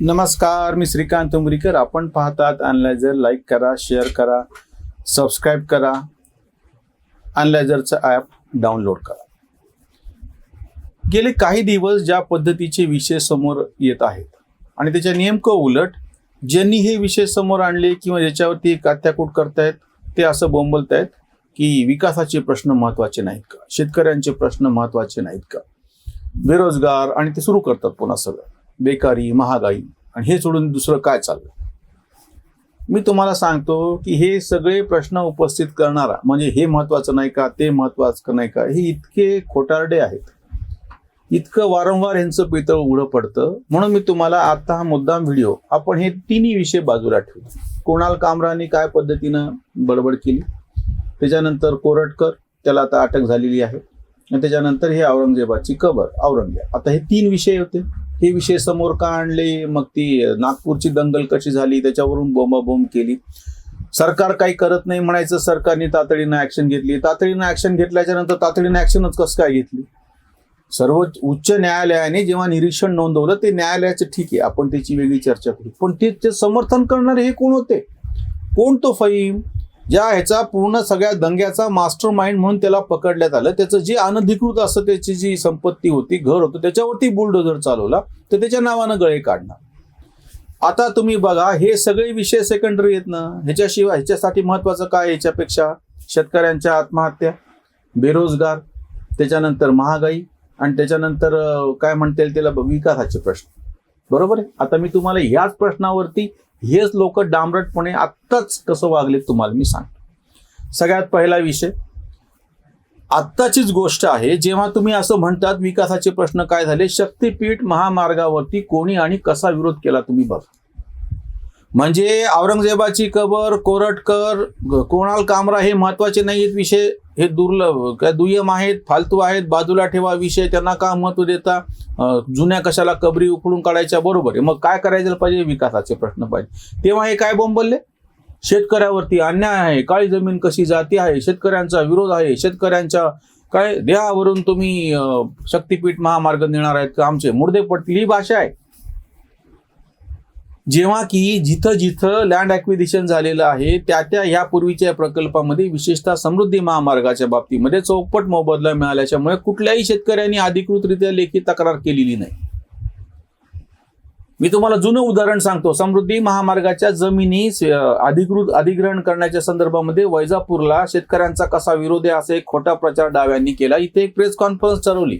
नमस्कार मी श्रीकांत उमरीकर आपण पाहतात अनलायझर लाईक करा शेअर करा सबस्क्राईब करा अनलायझरचं ॲप डाउनलोड करा. गेले काही दिवस ज्या पद्धतीचे विषय समोर येत आहेत आणि त्याच्या नेमकं उलट ज्यांनी हे विषय समोर आणले किंवा ज्याच्यावरती कात्याकूट करतायत ते असं बोंबलतायत की विकासाचे प्रश्न महत्त्वाचे नाहीत का? शेतकऱ्यांचे प्रश्न महत्त्वाचे नाहीत का? बेरोजगार आणि ते सुरू करतात पुन्हा सगळं. बेकारी महागाई आणि हे सोडून दुसरं काय चाललं? मी तुम्हाला सांगतो की हे सगळे प्रश्न उपस्थित करणारा म्हणजे हे महत्वाचं नाही का ते महत्वाचं नाही का हे इतके खोटारडे आहेत. इतकं वारंवार ह्यांचं पितळ उघडं पडतं. म्हणून मी तुम्हाला आता हा मुद्दाम व्हिडिओ आपण हे तिन्ही विषय बाजूला ठेवू. कुणाल कामराने काय पद्धतीनं बडबड केली? त्याच्यानंतर कोरटकर त्याला आता अटक झालेली आहे. आणि त्याच्यानंतर हे औरंगजेबाची कबर औरंगजेब आता हे तीन विषय होते. हे विषय समोर का आणले? मग ती नागपूरची दंगल कशी झाली? त्याच्यावरून बोंबाबोंब केली. सरकार काही करत नाही म्हणायचं सरकारने तातडीनं ऍक्शन घेतली. तातडीनं ऍक्शन घेतल्याच्या नंतर तातडीनं ऍक्शनच कसं काय घेतली? सर्वोच्च उच्च न्यायालयाने जेव्हा निरीक्षण नोंदवलं ते न्यायालयाचं ठीक आहे. आपण त्याची वेगळी चर्चा करू. पण ते ते समर्थन करणारे हे कोण होते? कोण तो फहीम? ज्या ह्याचा पूर्ण सगळ्या दंग्याचा मास्टर माइंड म्हणून त्याला पकडण्यात आलं. त्याचं जे अनधिकृत असं त्याची जी संपत्ती होती घर होतं त्याच्यावरती बुलडोझर चालवला तर त्याच्या नावानं गळे काढणार. आता तुम्ही बघा हे सगळे विषय सेकंडरी आहेत ना. ह्याच्याशिवाय ह्याच्यासाठी महत्वाचं काय ह्याच्यापेक्षा शेतकऱ्यांच्या आत्महत्या बेरोजगार त्याच्यानंतर महागाई आणि त्याच्यानंतर काय म्हणता येईल त्याला विकासाचे प्रश्न. बरोबर आहे? आता मी तुम्हाला ह्याच प्रश्नावरती हेच लोक डांबरटपणे आत्ताच कसं वागले तुम्हाला मी सांगतो. सगळ्यात पहिला विषय आत्ताचीच गोष्ट आहे जेव्हा तुम्ही असं म्हणतात विकासाचे प्रश्न काय झाले शक्तीपीठ महामार्गावरती कोणी आणि कसा विरोध केला तुम्ही बघा. म्हणजे औरंगजेबाची कबर कोरटकर कोणाल कामरा हे महत्त्वाचे नाही आहेत विषय. हे दुर्लभ काय दुय्यम आहेत फालतू आहेत बाजूला ठेवा विषय त्यांना का महत्त्व देता? जुन्या कशाला कबरी उकळून काढायच्या? बरोबर आहे. मग काय करायचं पाहिजे? विकासाचे प्रश्न पाहिजे. तेव्हा हे काय बोंबलले? शेतकऱ्यावरती अन्याय आहे. काळी जमीन कशी जाती आहे? शेतकऱ्यांचा विरोध आहे. शेतकऱ्यांच्या काय? देहावरून तुम्ही शक्तीपीठ महामार्ग नेणार आहेत का? आमचे मुर्दे पटली ही भाषा आहे. जेव्हा की जिथं जिथं लँड ॲक्विजिशन झालेलं आहे त्या त्या यापूर्वीच्या प्रकल्पामध्ये विशेषतः समृद्धी महामार्गाच्या बाबतीमध्ये चौपट मोबदला मिळाल्याच्यामुळे कुठल्याही शेतकऱ्यांनी अधिकृतरित्या लेखी तक्रार केलेली नाही. मी तुम्हाला जुनं उदाहरण सांगतो. समृद्धी महामार्गाच्या जमिनी अधिकृत अधिग्रहण करण्याच्या संदर्भामध्ये वैजापूरला शेतकऱ्यांचा कसा विरोध आहे असा एक खोटा प्रचार डाव्यांनी केला. इथे एक प्रेस कॉन्फरन्स ठरवली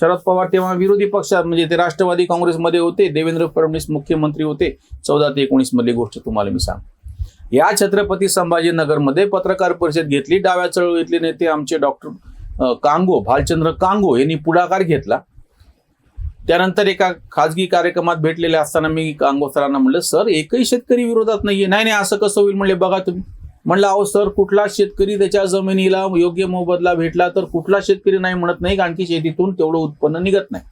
शरद पवार तेव्हा विरोधी पक्षात म्हणजे ते राष्ट्रवादी काँग्रेसमध्ये होते देवेंद्र फडणवीस मुख्यमंत्री होते चौदा ते एकोणीस मधली गोष्ट तुम्हाला मी सांग या छत्रपती संभाजीनगरमध्ये पत्रकार परिषद घेतली डाव्या चळवळीतले नेते आमचे डॉक्टर कांगो भालचंद्र कांगो यांनी पुढाकार घेतला. त्यानंतर एका खाजगी कार्यक्रमात भेटलेले असताना मी कांगो सरांना म्हणलं सर एकही शेतकरी विरोधात नाहीये. नाही नाही असं कसं होईल? म्हणले बघा तुम्ही. म्हणलं अहो सर कुठला शेतकरी त्याच्या जमिनीला योग्य मोबदला भेटला तर कुठला शेतकरी नाही म्हणत नाही कारण की शेतीतून तेवढं उत्पन्न निघत नाही.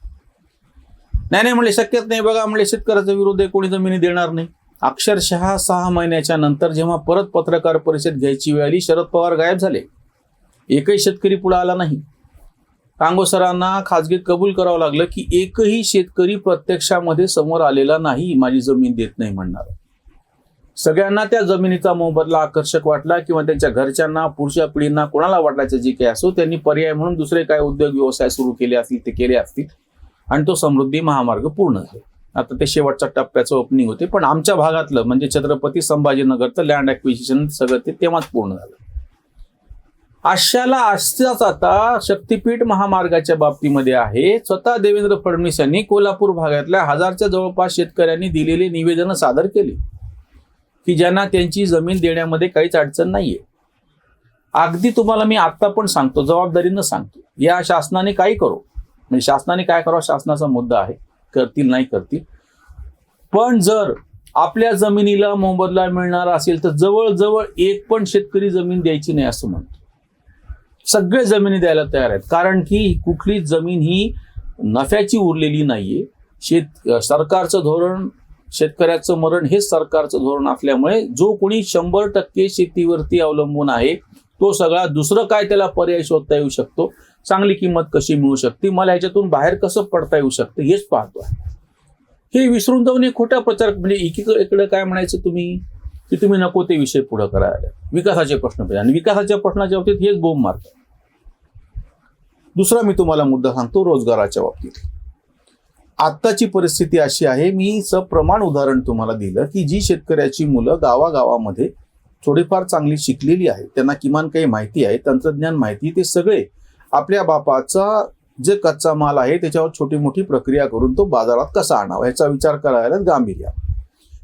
नाही नाही म्हणले शक्यच नाही बघा म्हणले शेतकऱ्याचा विरोध आहे कोणी जमिनी देणार नाही. अक्षरशः सहा महिन्याच्या नंतर जेव्हा परत पत्रकार परिषद घ्यायची वेळ आली शरद पवार गायब झाले. एकही शेतकरी पुढे आला नाही. कांगो सरांना खाजगीत कबूल करावं लागलं की एकही शेतकरी प्रत्यक्षामध्ये समोर आलेला नाही माझी जमीन देत नाही म्हणणार. सगळ्यांना त्या जमिनीचा मोबदला आकर्षक वाटला किंवा त्यांच्या घरच्यांना पुढच्या पिढींना कोणाला वाटल्याचं जे काही असो त्यांनी पर्याय म्हणून दुसरे काय उद्योग व्यवसाय सुरू केले असतील ते केले असतील. आणि तो समृद्धी महामार्ग पूर्ण झाला. आता ते शेवटच्या टप्प्याचं ओपनिंग होते पण आमच्या भागातलं म्हणजे छत्रपती संभाजीनगरचं लँड ॲक्विजिशन सगळं ते तेव्हाच पूर्ण झालं. आशाला आशाच आता शक्तीपीठ महामार्गाच्या बाबतीमध्ये आहे. स्वतः देवेंद्र फडणवीस यांनी कोल्हापूर भागातल्या हजारच्या जवळपास शेतकऱ्यांनी दिलेली निवेदन सादर केली. की ज्यांना त्यांची जमीन देण्यामध्ये काहीच अडचण नाहीये. अगदी तुम्हाला मी आत्ता पण सांगतो जबाबदारीनं सांगतो. या शासनाने काय करू. म्हणजे शासनाने काय करावं? शासनाचा मुद्दा आहे. करतील नाही करतील. पण जर आपल्या जमिनीला मोबदला मिळणार असेल तर जवळजवळ एक पण शेतकरी जमीन द्यायची नाही असं म्हणतो. सगळे जमिनी द्यायला तयार आहेत. कारण की कुठलीच जमीन ही नफ्याची उरलेली नाहीये. शेत सरकारचं धोरण शेतकऱ्याचं मरण हेच सरकारचं धोरण असल्यामुळे जो कोणी शंभर टक्के शेतीवरती अवलंबून आहे तो सगळा दुसरं काय त्याला पर्याय शोधता येऊ शकतो? चांगली किंमत कशी मिळू शकते? मला ह्याच्यातून बाहेर कसं पडता येऊ शकतं? हेच पाहतो हे विसरून जाऊन एक खोटा प्रचार म्हणजे एकीकडे इकडे काय म्हणायचं तुम्ही? की तुम्ही नको ते विषय पुढे करायला. विकासाचे प्रश्न पाहिजे. आणि विकासाच्या प्रश्नाच्या बाबतीत हेच बोंब मारतात दुसरा मी तुम्हाला मुद्दा सांगतो रोजगाराच्या बाबतीत. आत्ताची परिस्थिती अशी आहे मी सप्रमाण उदाहरण तुम्हाला दिलं की जी शेतकऱ्याची मुलं गावागावामध्ये थोडीफार चांगली शिकलेली आहेत त्यांना किमान काही माहिती आहे तंत्रज्ञान माहिती ते सगळे आपल्या बापाचा जे कच्चा माल आहे त्याच्यावर छोटी मोठी प्रक्रिया करून तो बाजारात कसा आणावा याचा विचार करायला गांभीर्य.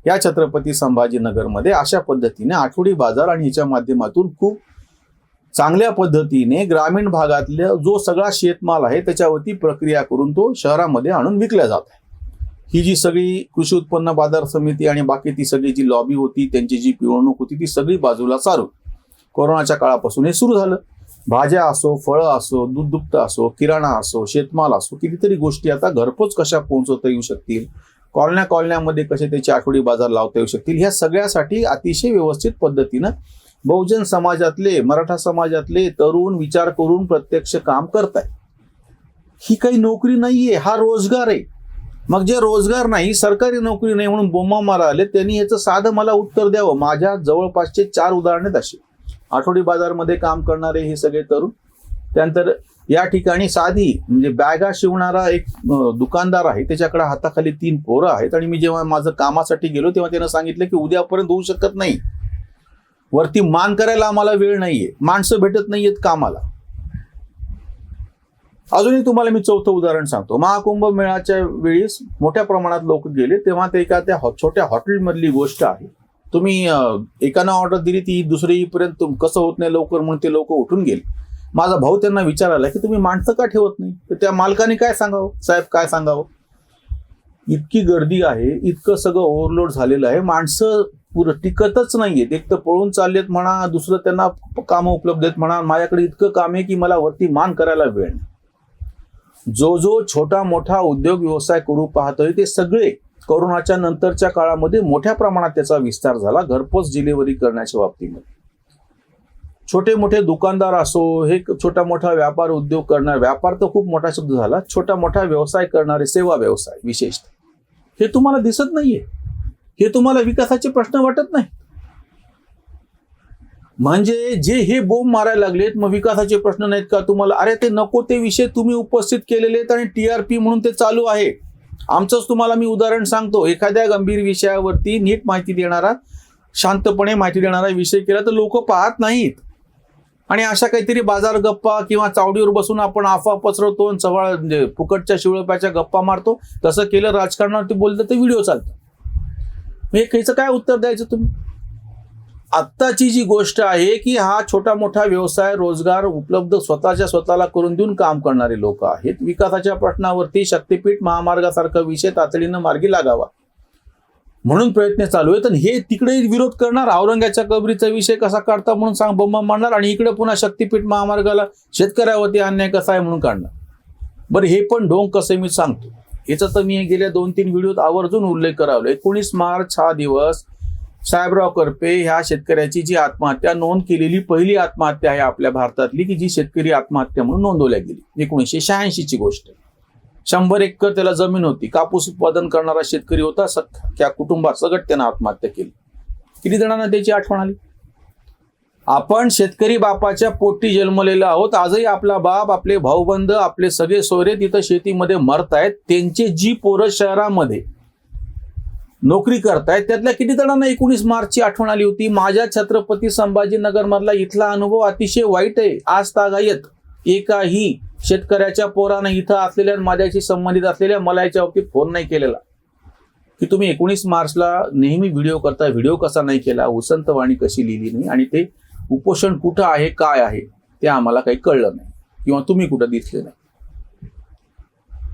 या छत्रपती संभाजीनगरमध्ये अशा पद्धतीने आठवडी बाजार आणि याच्या माध्यमातून खूप चांगल्या पद्धतीने ग्रामीण भागातल्या जो सगळा शेतमाल आहे त्याच्यावरती प्रक्रिया करून तो शहरामध्ये आणून विकला जात आहे. ही जी सगळी कृषी उत्पन्न बाजार समिती आणि बाकी ती सगळी जी लॉबी होती त्यांची जी पिळवणूक होती ती सगळी बाजूला सारून कोरोनाच्या काळापासून हे सुरू झालं. भाज्या असो फळं असो दूध दुभतं असो किराणा असो शेतमाल असो कितीतरी गोष्टी आता घरपोच कशा पोहोचवता येऊ शकतील कॉलन्या कॉलन्यामध्ये कसे त्याचे आठवडी बाजार लावता येऊ शकतील ह्या सगळ्यासाठी अतिशय व्यवस्थित पद्धतीनं बहुजन समाजातले मराठा समाजातले तरुण विचार करून प्रत्यक्ष काम करताय. ही काही नोकरी नाहीये हा रोजगार आहे. मग जे रोजगार नाही सरकारी नोकरी नाही म्हणून बोमा मारा आले त्यांनी याचं साधं मला उत्तर द्यावं. माझ्या जवळपासचे चार उदाहरणे अशी. आठवडी बाजारमध्ये काम करणारे हे सगळे तरुण त्यानंतर या ठिकाणी साधी म्हणजे बॅगा शिवणारा एक दुकानदार आहे. त्याच्याकडे हाताखाली तीन पोरं आहेत आणि मी जेव्हा माझं कामासाठी गेलो तेव्हा त्यानं सांगितलं की उद्यापर्यंत होऊ शकत नाही. वरती मान करायला आम्हाला वेळ नाहीये. माणसं भेटत नाहीयेत कामाला. अजूनही तुम्हाला मी चौथं उदाहरण सांगतो. महाकुंभ मेळाच्या वेळेस मोठ्या प्रमाणात लोक गेले तेव्हा ते एका त्या छोट्या हॉटेलमधली गोष्ट आहे. तुम्ही एकानं ऑर्डर दिली ती दुसरीपर्यंत कसं होत नाही लवकर म्हणून ते लोक उठून गेले. माझा भाऊ त्यांना विचारायला की तुम्ही माणसं का ठेवत नाही? तर त्या मालकाने काय सांगावं? साहेब काय सांगावं? इतकी गर्दी आहे इतकं सगळं ओव्हरलोड झालेलं आहे. माणसं टिकतच नाहीयेत एक तर पळून चाललेत म्हणा दुसरं त्यांना कामं उपलब्ध आहेत म्हणा माझ्याकडे इतकं काम आहे की मला वरती मान करायला वेळ नाही. जो जो छोटा मोठा उद्योग व्यवसाय करू पाहतोय ते सगळे कोरोनाच्या नंतरच्या काळामध्ये मोठ्या प्रमाणात त्याचा विस्तार झाला घरपोच डिलिव्हरी करण्याच्या बाबतीमध्ये. छोटे मोठे दुकानदार असो हे छोटा मोठा व्यापार उद्योग करणार व्यापार तर खूप मोठा शब्द झाला छोटा मोठा व्यवसाय करणारे सेवा व्यवसाय विशेषतः. हे तुम्हाला दिसत नाहीये. हे तुम्हाला विकासाचे प्रश्न वाटत नाही? म्हणजे जे हे बोंब मारायला लागलेत मग विकासाचे प्रश्न नाहीत का तुम्हाला? अरे ते नको ते विषय तुम्ही उपस्थित केलेले आहेत आणि टीआरपी म्हणून ते चालू आहे. आमचंच तुम्हाला मी उदाहरण सांगतो. एखाद्या गंभीर विषयावरती नीट माहिती देणारा शांतपणे माहिती देणारा विषय केला तर लोक पाहत नाहीत. आणि अशा काहीतरी बाजार गप्पा किंवा चावडीवर बसून आपण अफवा पसरवतो सवळ म्हणजे फुकटच्या शिवळप्याच्या गप्पा मारतो. तसं केलं राजकारणावरती बोलतं तर व्हिडिओ चालतं. मग हे काहीचं काय उत्तर द्यायचं तुम्ही? आत्ताची जी गोष्ट आहे की हा छोटा मोठा व्यवसाय रोजगार उपलब्ध स्वतःच्या स्वतःला करून देऊन काम करणारे लोक आहेत. विकासाच्या प्रश्नावरती शक्तीपीठ महामार्गासारखा विषय तातडीनं मार्गी लागावा. म्हणून प्रयत्न चालू आहेत आणि हे तिकडे विरोध करणार औरंगाच्या कबरीचा विषय कसा काढता म्हणून सांग बोंबा मांडणार आणि इकडे पुन्हा शक्तीपीठ महामार्गाला शेतकऱ्यावरती अन्याय कसा आहे म्हणून काढणार. बरं हे पण ढोंग कसं मी सांगतो. याचा तर मी गेल्या दोन तीन व्हिडिओत आवर्जून उल्लेख करावला. एकोणीस मार्च हा दिवस साहेबराव करपे ह्या शेतकऱ्याची जी आत्महत्या नोंद केलेली पहिली आत्महत्या आहे आपल्या भारतातली की जी शेतकरी आत्महत्या म्हणून नोंदवल्या गेली. एकोणीसशे शहाऐंशीची गोष्ट. शंभर एकर त्याला जमीन होती. कापूस उत्पादन करणारा शेतकरी होता सख्या कुटुंबात सगट त्यानं आत्महत्या केली. किती जणांना त्याची आठवण आली? आपण शेतकरी बापाच्या पोटी जन्मलेलो आहोत. आजही आपला बाप आपले भाऊबंद आपले सगळे सोयरे तिथं शेतीमध्ये मरतायत. त्यांचे जी पोरं शहरामध्ये नोकरी करतायत त्यातल्या किती जणांना एकोणीस मार्चची आठवण आली होती. माझ्या छत्रपती संभाजीनगर मधला इथला अनुभव अतिशय वाईट आहे. आज तागायत एकाही शेतकऱ्याच्या पोरानं इथं असलेल्या आणि माझ्याशी संबंधित असलेल्या मला याच्या बाबतीत फोन नाही केलेला. की तुम्ही एकोणीस मार्चला नेहमी व्हिडिओ करता व्हिडिओ कसा नाही केला उसंतवाणी कशी लिहिली नाही? आणि ते उपोषण कुठं आहे काय आहे ते आम्हाला काही कळलं नाही. किंवा तुम्ही कुठं दिसले नाही.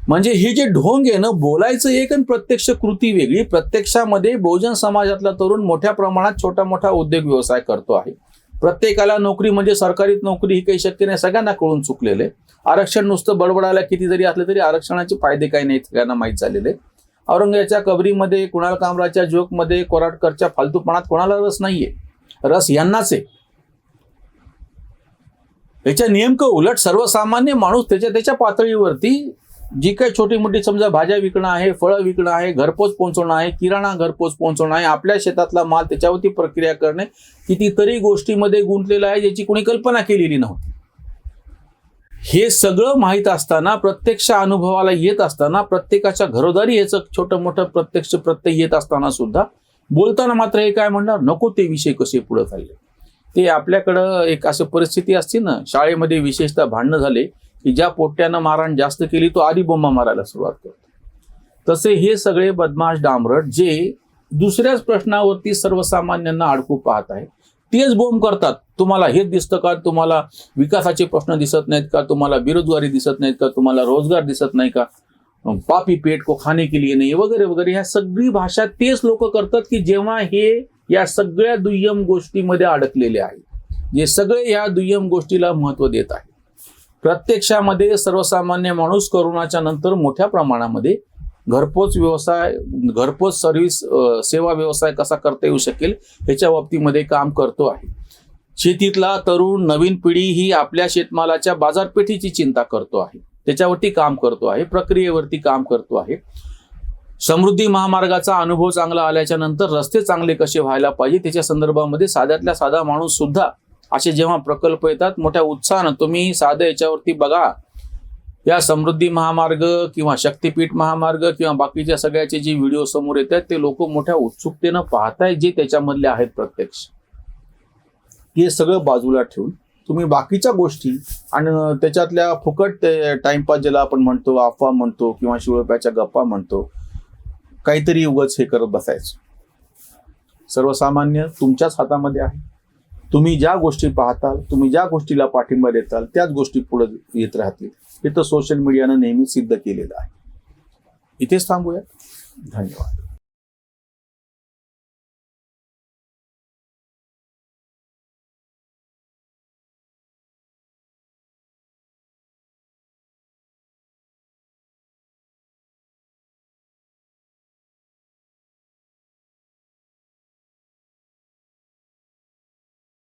म्हणजे ही जे ढोंग आहे ना बोलायचं एक आणि प्रत्यक्ष कृती वेगळी. प्रत्यक्षामध्ये बहुजन समाजातला तरुण मोठ्या प्रमाणात छोटा मोठा उद्योग व्यवसाय करतो आहे. प्रत्येकाला नोकरी म्हणजे सरकारी नोकरी ही काही शक्य नाही सगळ्यांना कळून चुकलेले आरक्षण नुसतं बडबडायला किती जरी असले तरी आरक्षणाचे फायदे काही नाहीत सगळ्यांना माहीत झालेले. औरंगाच्या कबरीमध्ये कुणाल कामराच्या जोकमध्ये कोराटकरच्या फालतूपणात कोणाला रस नाहीये. रस यांनाच आहे. याच्या नेमकं उलट सर्वसामान्य माणूस त्याच्या त्याच्या पातळीवरती जी काही छोटी मोठी समजा भाज्या विकणं आहे फळं विकणं आहे घरपोच पोहोचवणं आहे किराणा घरपोच पोहोचवणं आहे आपल्या शेतातला माल त्याच्यावरती प्रक्रिया करणे कितीतरी गोष्टीमध्ये गुंतलेलं आहे ज्याची कोणी कल्पना केलेली नव्हती. हे सगळं माहीत असताना प्रत्यक्ष अनुभवाला येत असताना प्रत्येकाच्या घरोदारी याचं छोटं मोठं प्रत्यक्ष प्रत्यय येत असताना सुद्धा बोलताना मात्र हे काय म्हणणार? नको ते विषय कसे पुढे चालले? ते आपल्याकडं एक असं परिस्थिती असते ना शाळेमध्ये विशेषतः भांडणं झाले की ज्या पोट्यानं मारहाण जास्त केली तो आधी बोंबा मारायला सुरुवात करतो. तसे हे सगळे बदमाश डांबरट जे दुसऱ्याच प्रश्नावरती सर्वसामान्यांना अडकू पाहत आहे तेच बोंब करतात. तुम्हाला हेच दिसतं का? तुम्हाला विकासाचे प्रश्न दिसत नाहीत का? तुम्हाला बेरोजगारी दिसत नाहीत का? तुम्हाला रोजगार दिसत नाही का? पापी पेट को खाने के लिए नाही वगैरे वगैरे ह्या सगळी भाषा तेच लोक करतात की जेव्हा हे या सगळ्या दुय्यम गोष्टीमध्ये अडकलेले आहेत. जे सगळे या दुय्यम गोष्टीला महत्त्व देत आहेत. प्रत्यक्षामध्ये सर्वसामान्य माणूस करोनाच्या नंतर मोठ्या प्रमाणामध्ये घरपोच व्यवसाय घरपोच सर्व्हिस सेवा व्यवसाय कसा करता येऊ शकेल ह्याच्या बाबतीमध्ये काम करतो आहे. शेतीतला तरुण नवीन पिढी ही आपल्या शेतमालाच्या बाजारपेठेची चिंता करतो आहे. त्याच्यावरती काम करतो आहे प्रक्रियेवरती काम करतो आहे. समृद्धी महामार्गाचा अनुभव चांगला आल्याच्यानंतर रस्ते चांगले कसे व्हायला पाहिजे त्याच्या संदर्भामध्ये साध्यातल्या साधा माणूस सुद्धा असे जेव्हा प्रकल्प येतात मोठ्या उत्साहानं तुम्ही साधं याच्यावरती बघा. या समृद्धी महामार्ग किंवा शक्तीपीठ महामार्ग किंवा बाकीच्या सगळ्याचे जे व्हिडिओ समोर येतात ते लोक मोठ्या उत्सुकतेनं पाहताय जे त्याच्यामधले आहेत प्रत्यक्ष. हे सगळं बाजूला ठेवून तुम्ही बाकीच्या गोष्टी आणि त्याच्यातल्या फुकट टाइमपास ज्याला आपण म्हणतो अफवा म्हणतो किंवा शिवळप्याच्या गप्पा म्हणतो काहीतरी उगच हे करत बसायचं. सर्वसामान्य तुमच्याच हातामध्ये आहे. तुम्ही ज्या गोष्टी पाहताल तुम्ही ज्या गोष्टीला पाठिंबा देताल त्याच गोष्टी पुढे येत राहतील. हे तर सोशल मीडियानं नेहमी सिद्ध केलेलं आहे. इथेच थांबूया. धन्यवाद.